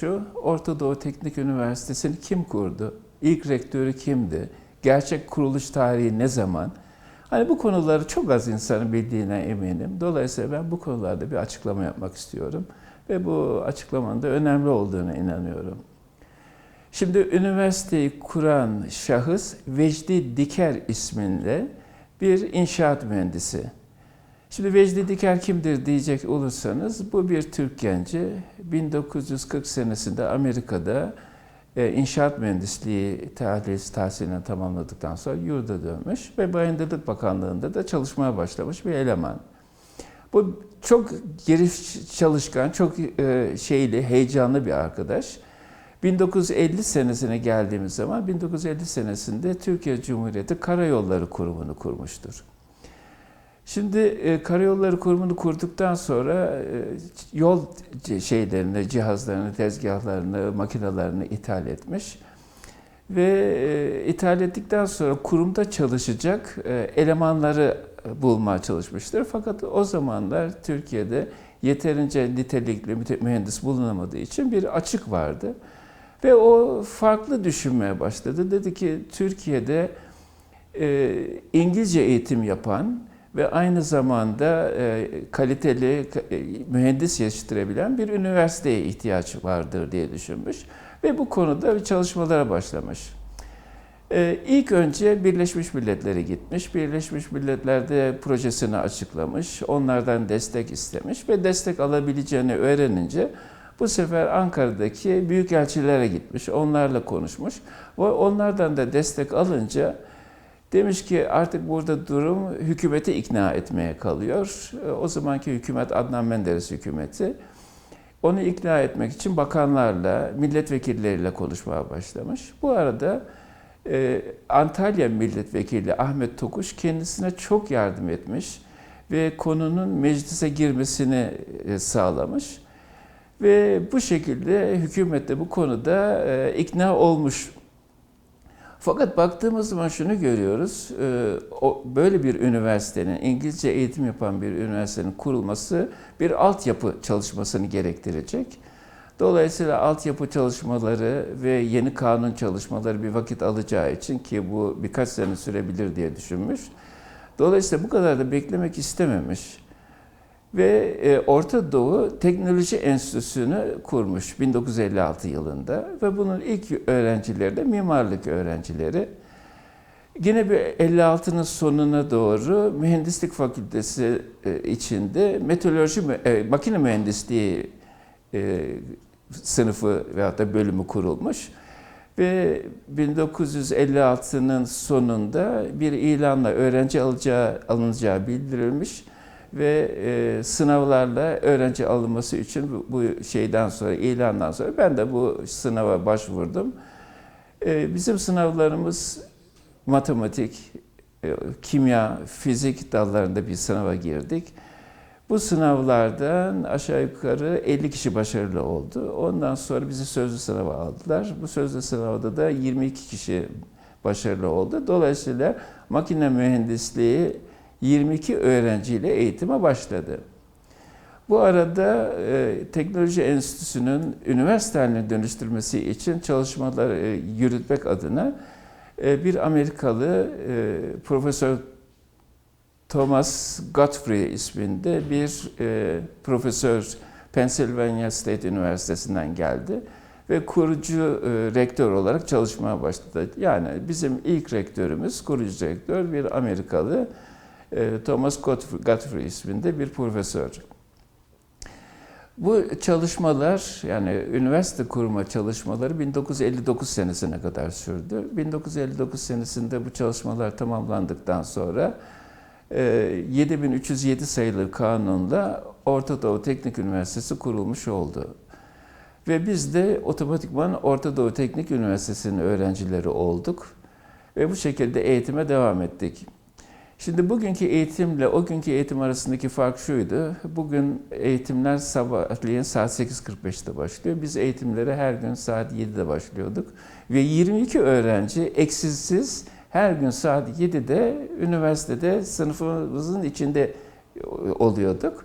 Şu Orta Doğu Teknik Üniversitesi'ni kim kurdu? İlk rektörü kimdi? Gerçek kuruluş tarihi ne zaman? Hani bu konuları çok az insanın bildiğine eminim. Dolayısıyla ben bu konularda bir açıklama yapmak istiyorum. Ve bu açıklamanın da önemli olduğuna inanıyorum. Şimdi üniversiteyi kuran şahıs Vecdi Diker isminde bir inşaat mühendisi. Şimdi Vecdi Diker kimdir diyecek olursanız bu bir Türk genci. 1940 senesinde Amerika'da e, inşaat mühendisliği tahliyesi tahsilini tamamladıktan sonra yurda dönmüş ve Bayındırlık Bakanlığı'nda da çalışmaya başlamış bir eleman. Bu çok giriş çalışkan, çok e, şeyli, heyecanlı bir arkadaş. 1950 senesine geldiğimiz zaman 1950 senesinde Türkiye Cumhuriyeti Karayolları Kurumu'nu kurmuştur. Şimdi e, Karayolları Kurumu'nu kurduktan sonra e, yol şeylerini, cihazlarını, tezgahlarını, makinelerini ithal etmiş. Ve e, ithal ettikten sonra kurumda çalışacak e, elemanları bulmaya çalışmıştır. Fakat o zamanlar Türkiye'de yeterince nitelikli mühendis bulunamadığı için bir açık vardı. Ve o farklı düşünmeye başladı. Dedi ki Türkiye'de e, İngilizce eğitim yapan ve aynı zamanda e, kaliteli e, mühendis yetiştirebilen bir üniversiteye ihtiyaç vardır diye düşünmüş. Ve bu konuda çalışmalara başlamış. Ee, ilk önce Birleşmiş Milletler'e gitmiş. Birleşmiş Milletler'de projesini açıklamış. Onlardan destek istemiş ve destek alabileceğini öğrenince bu sefer Ankara'daki büyükelçilere gitmiş. Onlarla konuşmuş. Ve onlardan da destek alınca demiş ki artık burada durum hükümeti ikna etmeye kalıyor. O zamanki hükümet Adnan Menderes hükümeti. Onu ikna etmek için bakanlarla, milletvekilleriyle konuşmaya başlamış. Bu arada ee, Antalya Milletvekili Ahmet Tokuş kendisine çok yardım etmiş ve konunun meclise girmesini e, sağlamış. Ve bu şekilde hükümet de bu konuda e, ikna olmuş. Fakat baktığımız zaman şunu görüyoruz, e, böyle bir üniversitenin, İngilizce eğitim yapan bir üniversitenin kurulması bir altyapı çalışmasını gerektirecek. Dolayısıyla altyapı çalışmaları ve yeni kanun çalışmaları bir vakit alacağı için ki bu birkaç sene sürebilir diye düşünmüş. Dolayısıyla bu kadar da beklemek istememiş. Ve e, Orta Doğu Teknoloji Enstitüsü'nü kurmuş 1956 yılında ve bunun ilk öğrencileri de mimarlık öğrencileri. Yine bir 56'nın sonuna doğru Mühendislik Fakültesi e, içinde meteoroloji, e, makine mühendisliği sınıfı veyahut da bölümü kurulmuş. Ve 1956'nın sonunda bir ilanla öğrenci alacağı, alınacağı bildirilmiş ve e, sınavlarla öğrenci alınması için bu, bu şeyden sonra, ilandan sonra ben de bu sınava başvurdum. E, bizim sınavlarımız matematik, e, kimya, fizik dallarında bir sınava girdik. Bu sınavlardan aşağı yukarı 50 kişi başarılı oldu. Ondan sonra bizi sözlü sınava aldılar. Bu sözlü sınavda da 22 kişi başarılı oldu. Dolayısıyla makine mühendisliği 22 öğrenciyle eğitime başladı. Bu arada e, Teknoloji Enstitüsü'nün üniversite haline dönüştürmesi için çalışmalar e, yürütmek adına e, bir Amerikalı e, Profesör Thomas Godfrey isminde bir e, profesör Pennsylvania State Üniversitesi'nden geldi ve kurucu e, rektör olarak çalışmaya başladı. Yani bizim ilk rektörümüz, kurucu rektör bir Amerikalı Thomas Godfrey, isminde bir profesör. Bu çalışmalar yani üniversite kurma çalışmaları 1959 senesine kadar sürdü. 1959 senesinde bu çalışmalar tamamlandıktan sonra 7307 ee, sayılı kanunla Orta Doğu Teknik Üniversitesi kurulmuş oldu. Ve biz de otomatikman Orta Doğu Teknik Üniversitesi'nin öğrencileri olduk. Ve bu şekilde eğitime devam ettik. Şimdi bugünkü eğitimle o günkü eğitim arasındaki fark şuydu. Bugün eğitimler sabahleyin saat 8.45'te başlıyor. Biz eğitimlere her gün saat 7'de başlıyorduk. Ve 22 öğrenci eksiksiz her gün saat 7'de üniversitede sınıfımızın içinde oluyorduk.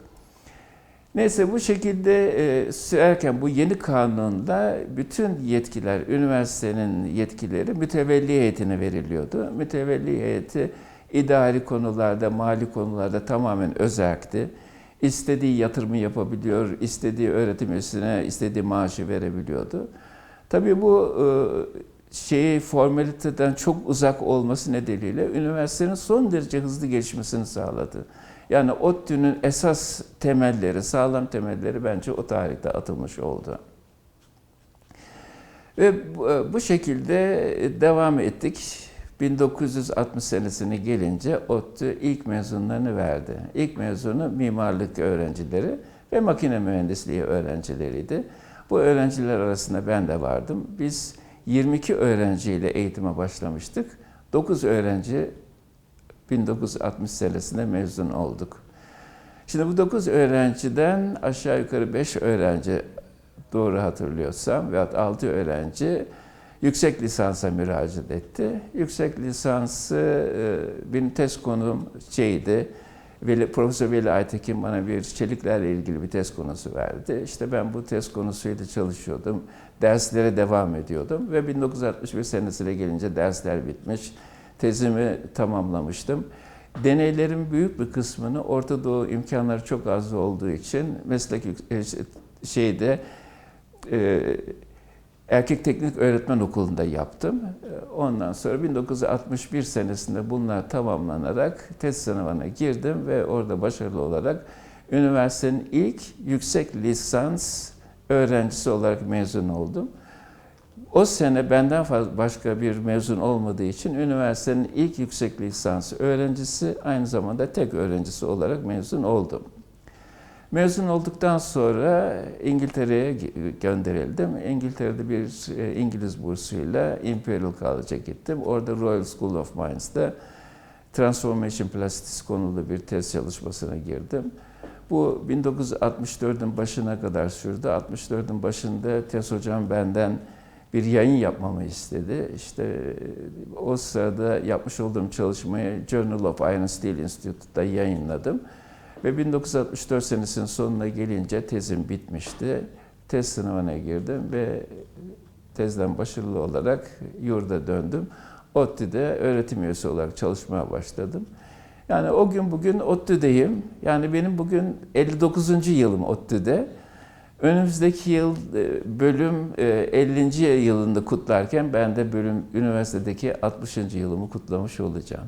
Neyse bu şekilde e, sürerken bu yeni kanunda bütün yetkiler, üniversitenin yetkileri mütevelli heyetine veriliyordu. Mütevelli heyeti idari konularda, mali konularda tamamen özerkti. İstediği yatırımı yapabiliyor, istediği öğretim üyesine istediği maaşı verebiliyordu. Tabii bu e, şeyi formaliteden çok uzak olması nedeniyle üniversitenin son derece hızlı gelişmesini sağladı. Yani ODTÜ'nün esas temelleri, sağlam temelleri bence o tarihte atılmış oldu. Ve bu- bu şekilde devam ettik. 1960 senesine gelince ODTÜ ilk mezunlarını verdi. İlk mezunu mimarlık öğrencileri ve makine mühendisliği öğrencileriydi. Bu öğrenciler arasında ben de vardım. Biz 22 öğrenciyle eğitime başlamıştık. 9 öğrenci 1960 senesinde mezun olduk. Şimdi bu 9 öğrenciden aşağı yukarı 5 öğrenci doğru hatırlıyorsam ve 6 öğrenci yüksek lisansa müracaat etti. Yüksek lisansı e, benim test konum şeydi. Veli, Profesör Veli Aytekin bana bir çeliklerle ilgili bir test konusu verdi. İşte ben bu test konusuyla çalışıyordum. Derslere devam ediyordum ve 1961 senesine gelince dersler bitmiş. Tezimi tamamlamıştım. Deneylerin büyük bir kısmını Orta Doğu imkanları çok az olduğu için meslek e, şeyde e, erkek teknik öğretmen okulunda yaptım. Ondan sonra 1961 senesinde bunlar tamamlanarak test sınavına girdim ve orada başarılı olarak üniversitenin ilk yüksek lisans öğrencisi olarak mezun oldum. O sene benden fazla başka bir mezun olmadığı için üniversitenin ilk yüksek lisans öğrencisi aynı zamanda tek öğrencisi olarak mezun oldum. Mezun olduktan sonra İngiltere'ye gö- gönderildim. İngiltere'de bir e, İngiliz bursuyla Imperial College'a gittim. Orada Royal School of Mines'ta Transformation Plastics konulu bir test çalışmasına girdim. Bu 1964'ün başına kadar sürdü. 64'ün başında test hocam benden bir yayın yapmamı istedi. İşte e, o sırada yapmış olduğum çalışmayı Journal of Iron Steel Institute'da yayınladım. Ve 1964 senesinin sonuna gelince tezim bitmişti. Tez sınavına girdim ve tezden başarılı olarak yurda döndüm. ODTÜ'de öğretim üyesi olarak çalışmaya başladım. Yani o gün bugün ODTÜ'deyim. Yani benim bugün 59. yılım ODTÜ'de. Önümüzdeki yıl e, bölüm e, 50. yılında kutlarken ben de bölüm üniversitedeki 60. yılımı kutlamış olacağım.